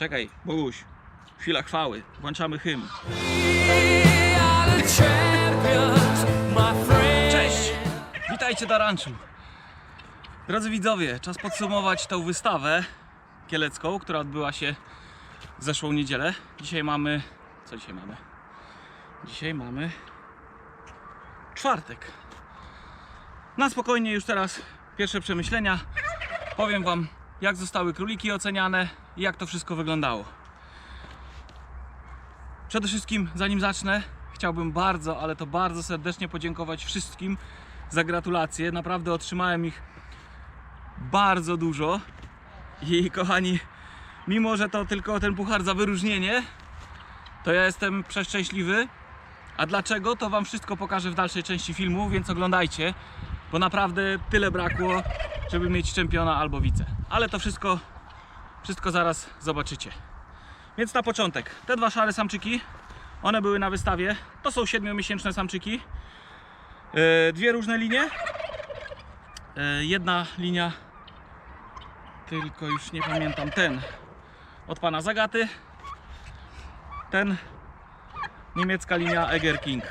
Czekaj, Boguś. Chwila chwały. Włączamy hymn. Cześć! Witajcie na ranczu. Drodzy widzowie, czas podsumować tą wystawę kielecką, która odbyła się w zeszłą niedzielę. Dzisiaj mamy... Co dzisiaj mamy? Dzisiaj mamy... Czwartek. Na spokojnie już teraz pierwsze przemyślenia. Powiem Wam, jak zostały króliki oceniane i jak to wszystko wyglądało. Przede wszystkim, zanim zacznę, chciałbym bardzo, ale to bardzo serdecznie podziękować wszystkim za gratulacje. Naprawdę otrzymałem ich bardzo dużo. I kochani, mimo że to tylko ten puchar za wyróżnienie, to ja jestem przeszczęśliwy. A dlaczego? To Wam wszystko pokażę w dalszej części filmu, więc oglądajcie, bo naprawdę tyle brakło, żeby mieć czempiona albo wice. Ale to wszystko, wszystko zaraz zobaczycie. Więc na początek, te dwa szare samczyki, one były na wystawie. To są 7-miesięczne samczyki. E, Dwie różne linie. E, Jedna linia, tylko już nie pamiętam, ten od pana Zagaty. Ten niemiecka linia Eger King.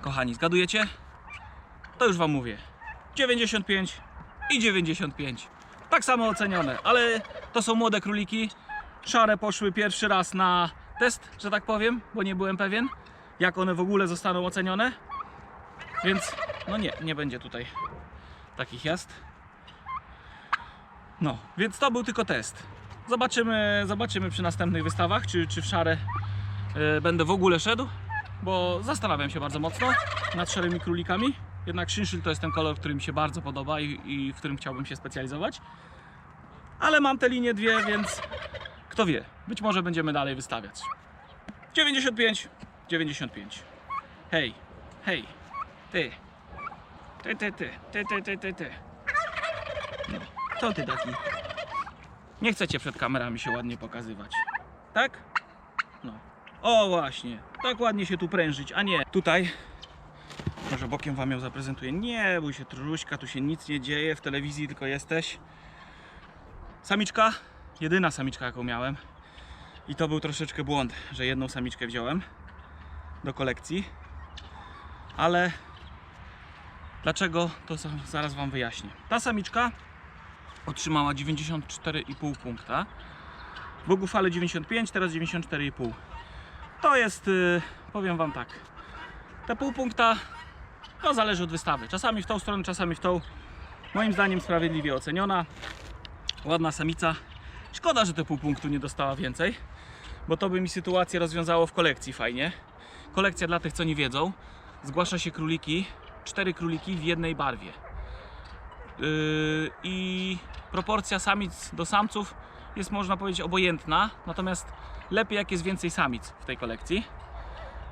Kochani, zgadujecie? To już wam mówię. 95 i 95. Tak samo ocenione, ale to są młode króliki. Szare poszły pierwszy raz na test, że tak powiem, bo nie byłem pewien, jak one w ogóle zostaną ocenione. Więc, no nie, nie będzie tutaj takich jazd. No, więc to był tylko test. Zobaczymy, zobaczymy przy następnych wystawach, czy, czy w szare e, będę w ogóle szedł, bo zastanawiam się bardzo mocno nad szarymi królikami. Jednak szynszyl to jest ten kolor, który mi się bardzo podoba i, i w którym chciałbym się specjalizować. Ale mam te linie dwie, więc kto wie, być może będziemy dalej wystawiać. 95, 95. Hej, hej, ty. Ty, ty, ty, ty, ty, ty, ty, ty. No, co ty taki? Nie chcecie przed kamerami się ładnie pokazywać. Tak? No. O właśnie, tak ładnie się tu prężyć, a nie tutaj. Bokiem wam ją zaprezentuję. Nie bój się truszka, tu się nic nie dzieje, w telewizji tylko jesteś. Samiczka, jedyna samiczka jaką miałem. I to był troszeczkę błąd, że jedną samiczkę wziąłem do kolekcji. Ale dlaczego, to za- zaraz wam wyjaśnię. Ta samiczka otrzymała 94,5 punkta. W Bogufale 95, teraz 94,5. To jest, y, powiem wam tak, te pół punkta to zależy od wystawy. Czasami w tą stronę, czasami w tą. Moim zdaniem sprawiedliwie oceniona. Ładna samica. Szkoda, że te pół punktu nie dostała więcej, bo to by mi sytuację rozwiązało w kolekcji fajnie. Kolekcja dla tych, co nie wiedzą. Zgłasza się króliki, cztery króliki w jednej barwie. Yy, I proporcja samic do samców jest, można powiedzieć, obojętna. Natomiast lepiej, jak jest więcej samic w tej kolekcji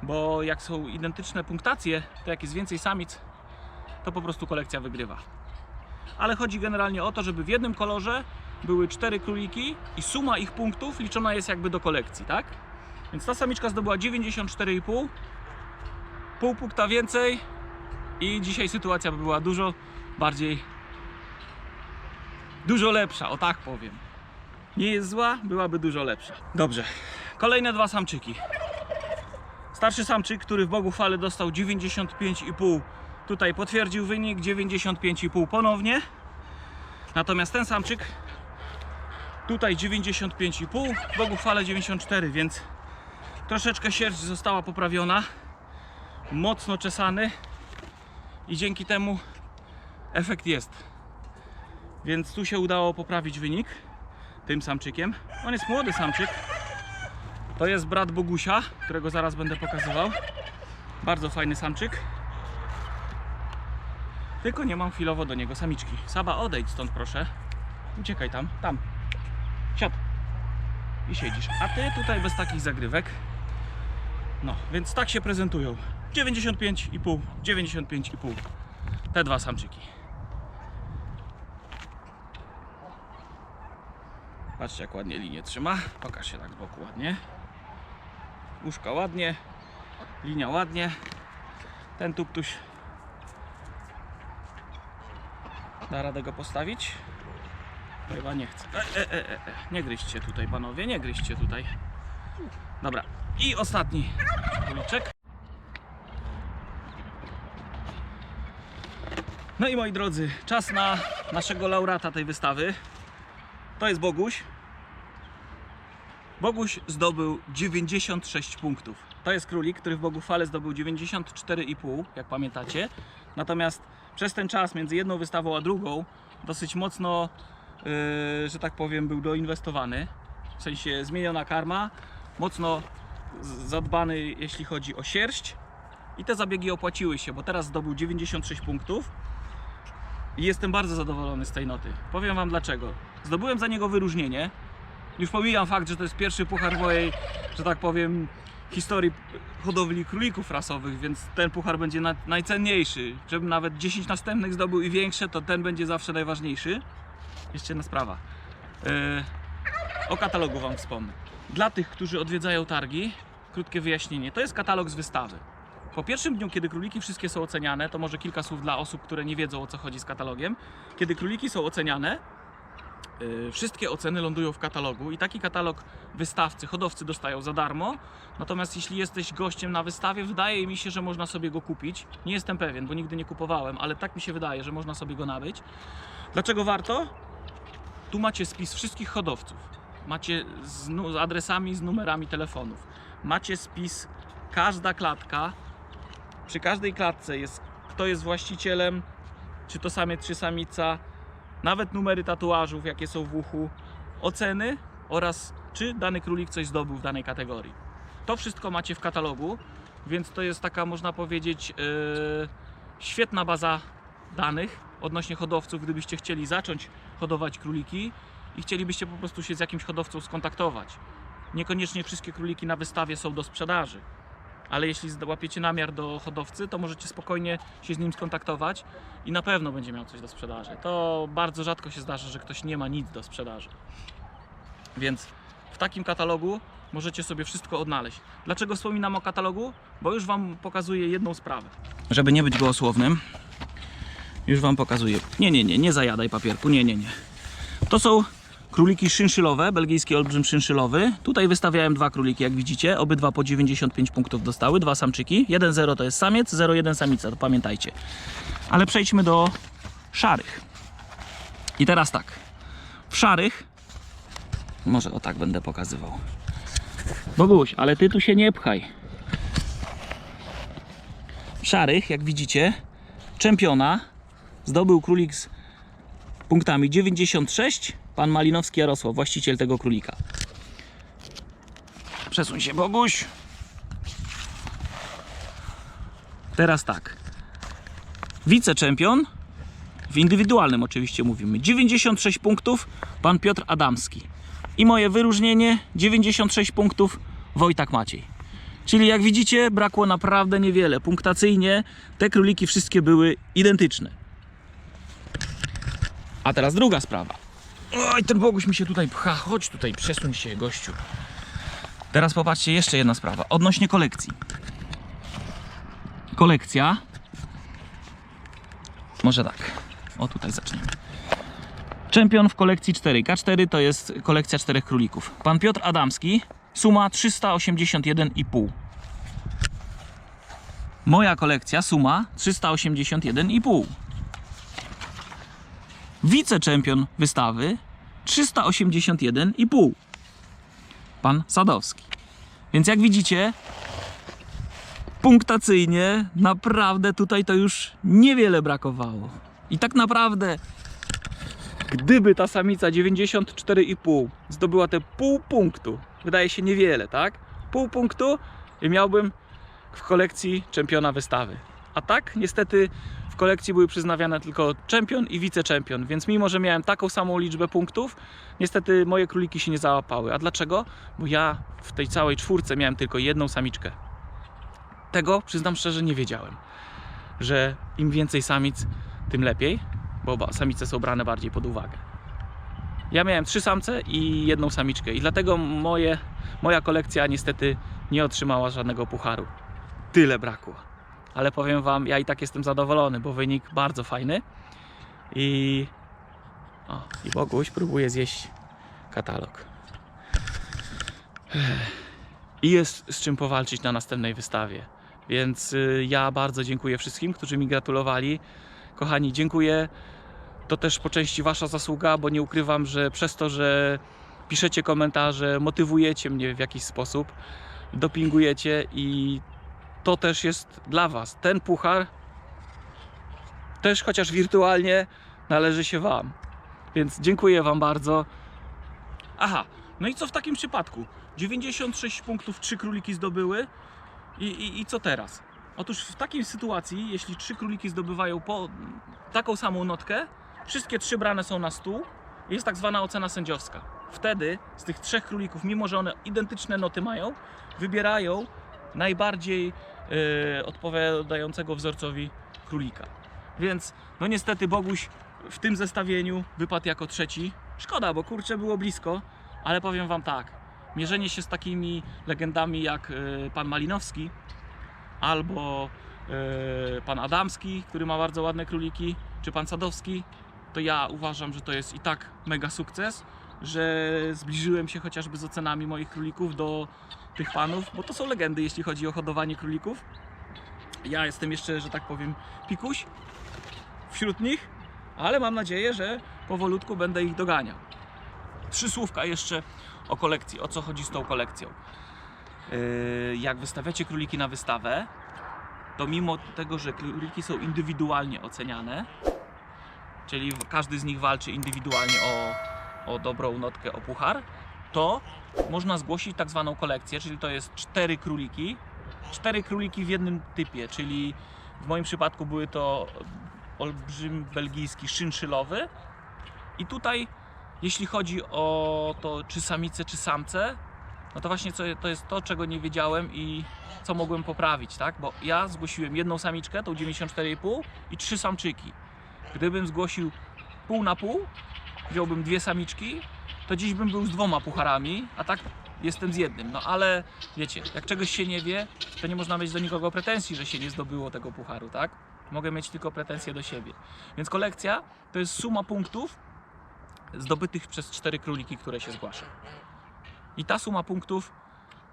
bo jak są identyczne punktacje, to jak jest więcej samic, to po prostu kolekcja wygrywa. Ale chodzi generalnie o to, żeby w jednym kolorze były cztery króliki i suma ich punktów liczona jest jakby do kolekcji, tak? Więc ta samiczka zdobyła 94,5, pół punkta więcej i dzisiaj sytuacja by była dużo bardziej, dużo lepsza, o tak powiem. Nie jest zła, byłaby dużo lepsza. Dobrze, kolejne dwa samczyki. Starszy samczyk, który w Bogu chwale dostał 95,5 tutaj potwierdził wynik 95,5 ponownie. Natomiast ten samczyk tutaj 95,5, w Bogu chwale 94, więc troszeczkę sierść została poprawiona. Mocno czesany i dzięki temu efekt jest. Więc tu się udało poprawić wynik tym samczykiem. On jest młody samczyk, to jest brat Bogusia, którego zaraz będę pokazywał. Bardzo fajny samczyk. Tylko nie mam chwilowo do niego samiczki. Saba, odejdź stąd proszę. Uciekaj tam, tam. Siad. I siedzisz. A ty tutaj bez takich zagrywek. No, więc tak się prezentują. 95,5, 95,5. Te dwa samczyki. Patrzcie jak ładnie linię trzyma. Pokaż się tak z boku ładnie. Uszka ładnie, linia ładnie. Ten tuptuś da radę go postawić. Chyba nie chcę. E, e, e, e, e. Nie gryźcie tutaj, panowie, nie gryźcie tutaj. Dobra. I ostatni króliczek. No i moi drodzy, czas na naszego laureata tej wystawy. To jest Boguś. Boguś zdobył 96 punktów. To jest królik, który w Bogufale zdobył 94,5, jak pamiętacie. Natomiast przez ten czas między jedną wystawą a drugą dosyć mocno, yy, że tak powiem, był doinwestowany. W sensie zmieniona karma, mocno zadbany jeśli chodzi o sierść. I te zabiegi opłaciły się, bo teraz zdobył 96 punktów. I jestem bardzo zadowolony z tej noty. Powiem Wam dlaczego. Zdobyłem za niego wyróżnienie. Już pomijam fakt, że to jest pierwszy puchar mojej, że tak powiem, historii hodowli królików rasowych, więc ten puchar będzie na, najcenniejszy. Żebym nawet 10 następnych zdobył i większe, to ten będzie zawsze najważniejszy. Jeszcze jedna sprawa. Yy, o katalogu Wam wspomnę. Dla tych, którzy odwiedzają targi, krótkie wyjaśnienie. To jest katalog z wystawy. Po pierwszym dniu, kiedy króliki wszystkie są oceniane, to może kilka słów dla osób, które nie wiedzą o co chodzi z katalogiem. Kiedy króliki są oceniane, wszystkie oceny lądują w katalogu i taki katalog wystawcy, hodowcy dostają za darmo. Natomiast jeśli jesteś gościem na wystawie, wydaje mi się, że można sobie go kupić. Nie jestem pewien, bo nigdy nie kupowałem, ale tak mi się wydaje, że można sobie go nabyć. Dlaczego warto? Tu macie spis wszystkich hodowców. Macie z, z adresami, z numerami telefonów. Macie spis każda klatka. Przy każdej klatce jest kto jest właścicielem, czy to samiec, czy samica, nawet numery tatuażów, jakie są w uchu, oceny oraz czy dany królik coś zdobył w danej kategorii. To wszystko macie w katalogu, więc to jest taka, można powiedzieć, yy, świetna baza danych odnośnie hodowców, gdybyście chcieli zacząć hodować króliki i chcielibyście po prostu się z jakimś hodowcą skontaktować. Niekoniecznie wszystkie króliki na wystawie są do sprzedaży, ale jeśli łapiecie namiar do hodowcy, to możecie spokojnie się z nim skontaktować i na pewno będzie miał coś do sprzedaży. To bardzo rzadko się zdarza, że ktoś nie ma nic do sprzedaży. Więc w takim katalogu możecie sobie wszystko odnaleźć. Dlaczego wspominam o katalogu? Bo już Wam pokazuję jedną sprawę. Żeby nie być gołosłownym, już Wam pokazuję. Nie, nie, nie, nie zajadaj papierku, nie, nie, nie. To są króliki szynszylowe, belgijski olbrzym szynszylowy. Tutaj wystawiałem dwa króliki, jak widzicie. Obydwa po 95 punktów dostały, dwa samczyki. 1-0 to jest samiec, 0-1 samica, to pamiętajcie. Ale przejdźmy do szarych. I teraz tak. W szarych, może o tak będę pokazywał. Boguś, ale ty tu się nie pchaj. W szarych, jak widzicie, czempiona zdobył królik z punktami 96. Pan Malinowski Jarosław, właściciel tego królika. Przesuń się, Boguś. Teraz tak. Wiceczempion, w indywidualnym oczywiście mówimy, 96 punktów, pan Piotr Adamski. I moje wyróżnienie, 96 punktów, Wojtak Maciej. Czyli jak widzicie, brakło naprawdę niewiele. Punktacyjnie te króliki wszystkie były identyczne. A teraz druga sprawa. Oj, ten Boguś mi się tutaj pcha. Chodź tutaj, przesuń się, gościu. Teraz popatrzcie, jeszcze jedna sprawa. Odnośnie kolekcji. Kolekcja. Może tak. O, tutaj zaczniemy. Czempion w kolekcji 4. K4 to jest kolekcja czterech królików. Pan Piotr Adamski. Suma 381,5. Moja kolekcja suma 381,5. Wiceczempion wystawy 381,5. Pan Sadowski. Więc jak widzicie, punktacyjnie naprawdę tutaj to już niewiele brakowało. I tak naprawdę, gdyby ta samica 94,5 zdobyła te pół punktu, wydaje się niewiele, tak? Pół punktu i miałbym w kolekcji czempiona wystawy. A tak, niestety, w kolekcji były przyznawiane tylko czempion i wiceczempion, więc mimo, że miałem taką samą liczbę punktów, niestety moje króliki się nie załapały. A dlaczego? Bo ja w tej całej czwórce miałem tylko jedną samiczkę. Tego, przyznam szczerze, nie wiedziałem, że im więcej samic, tym lepiej, bo samice są brane bardziej pod uwagę. Ja miałem trzy samce i jedną samiczkę i dlatego moje, moja kolekcja niestety nie otrzymała żadnego pucharu. Tyle brakło. Ale powiem Wam, ja i tak jestem zadowolony, bo wynik bardzo fajny i O, i Boguś próbuje zjeść katalog. I jest z czym powalczyć na następnej wystawie. Więc y, ja bardzo dziękuję wszystkim, którzy mi gratulowali. Kochani, dziękuję. To też po części Wasza zasługa, bo nie ukrywam, że przez to, że piszecie komentarze, motywujecie mnie w jakiś sposób, dopingujecie i to też jest dla Was. Ten puchar też chociaż wirtualnie należy się Wam. Więc dziękuję Wam bardzo. Aha, no i co w takim przypadku? 96 punktów trzy króliki zdobyły i, i, i co teraz? Otóż w takiej sytuacji, jeśli trzy króliki zdobywają po taką samą notkę, wszystkie trzy brane są na stół, jest tak zwana ocena sędziowska. Wtedy z tych trzech królików, mimo że one identyczne noty mają, wybierają najbardziej e, odpowiadającego wzorcowi królika. Więc no niestety Boguś w tym zestawieniu wypadł jako trzeci. Szkoda, bo kurczę było blisko, ale powiem wam tak. Mierzenie się z takimi legendami jak e, pan Malinowski albo e, pan Adamski, który ma bardzo ładne króliki, czy pan Sadowski, to ja uważam, że to jest i tak mega sukces, że zbliżyłem się chociażby z ocenami moich królików do tych panów, bo to są legendy, jeśli chodzi o hodowanie królików. Ja jestem jeszcze, że tak powiem, pikuś wśród nich, ale mam nadzieję, że powolutku będę ich doganiał. Trzy słówka jeszcze o kolekcji, o co chodzi z tą kolekcją. Yy, Jak wystawiacie króliki na wystawę, to mimo tego, że króliki są indywidualnie oceniane, czyli każdy z nich walczy indywidualnie o, o dobrą notkę, o puchar, to można zgłosić tak zwaną kolekcję, czyli to jest cztery króliki, cztery króliki w jednym typie, czyli w moim przypadku były to olbrzym belgijski szynszylowy i tutaj jeśli chodzi o to czy samice czy samce no to właśnie to jest to czego nie wiedziałem i co mogłem poprawić, tak? Bo ja zgłosiłem jedną samiczkę, tą 94,5 i trzy samczyki. Gdybym zgłosił pół na pół, wziąłbym dwie samiczki, to dziś bym był z dwoma pucharami, a tak jestem z jednym. No ale wiecie, jak czegoś się nie wie, to nie można mieć do nikogo pretensji, że się nie zdobyło tego pucharu, tak? Mogę mieć tylko pretensje do siebie. Więc kolekcja to jest suma punktów zdobytych przez cztery króliki, które się zgłasza. I ta suma punktów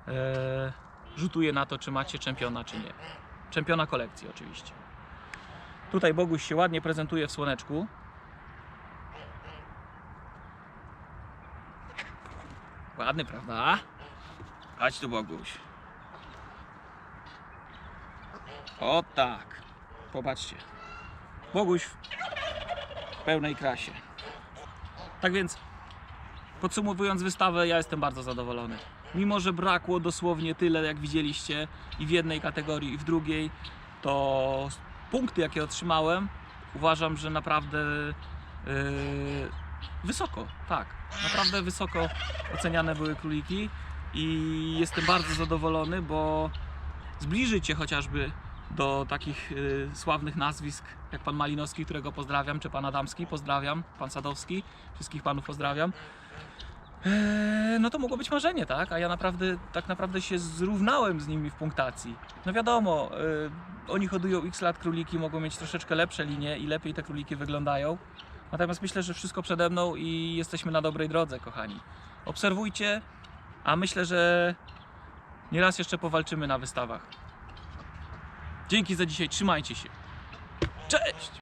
e, rzutuje na to, czy macie czempiona, czy nie. Czempiona kolekcji oczywiście. Tutaj Boguś się ładnie prezentuje w słoneczku. Ładny, prawda? Chodź tu, Boguś. O tak. Popatrzcie. Boguś w pełnej krasie. Tak więc, podsumowując wystawę, ja jestem bardzo zadowolony. Mimo, że brakło dosłownie tyle, jak widzieliście, i w jednej kategorii, i w drugiej, to punkty, jakie otrzymałem, uważam, że naprawdę yy, wysoko, tak, naprawdę wysoko oceniane były króliki i jestem bardzo zadowolony, bo zbliży Cię chociażby do takich y, sławnych nazwisk jak pan Malinowski, którego pozdrawiam, czy pan Adamski, pozdrawiam, pan Sadowski, wszystkich panów pozdrawiam. Eee, no to mogło być marzenie, tak? A ja naprawdę, tak naprawdę się zrównałem z nimi w punktacji. No wiadomo, y, oni hodują x lat króliki, mogą mieć troszeczkę lepsze linie i lepiej te króliki wyglądają. Natomiast myślę, że wszystko przede mną i jesteśmy na dobrej drodze, kochani. Obserwujcie, a myślę, że nieraz jeszcze powalczymy na wystawach. Dzięki za dzisiaj, trzymajcie się. Cześć!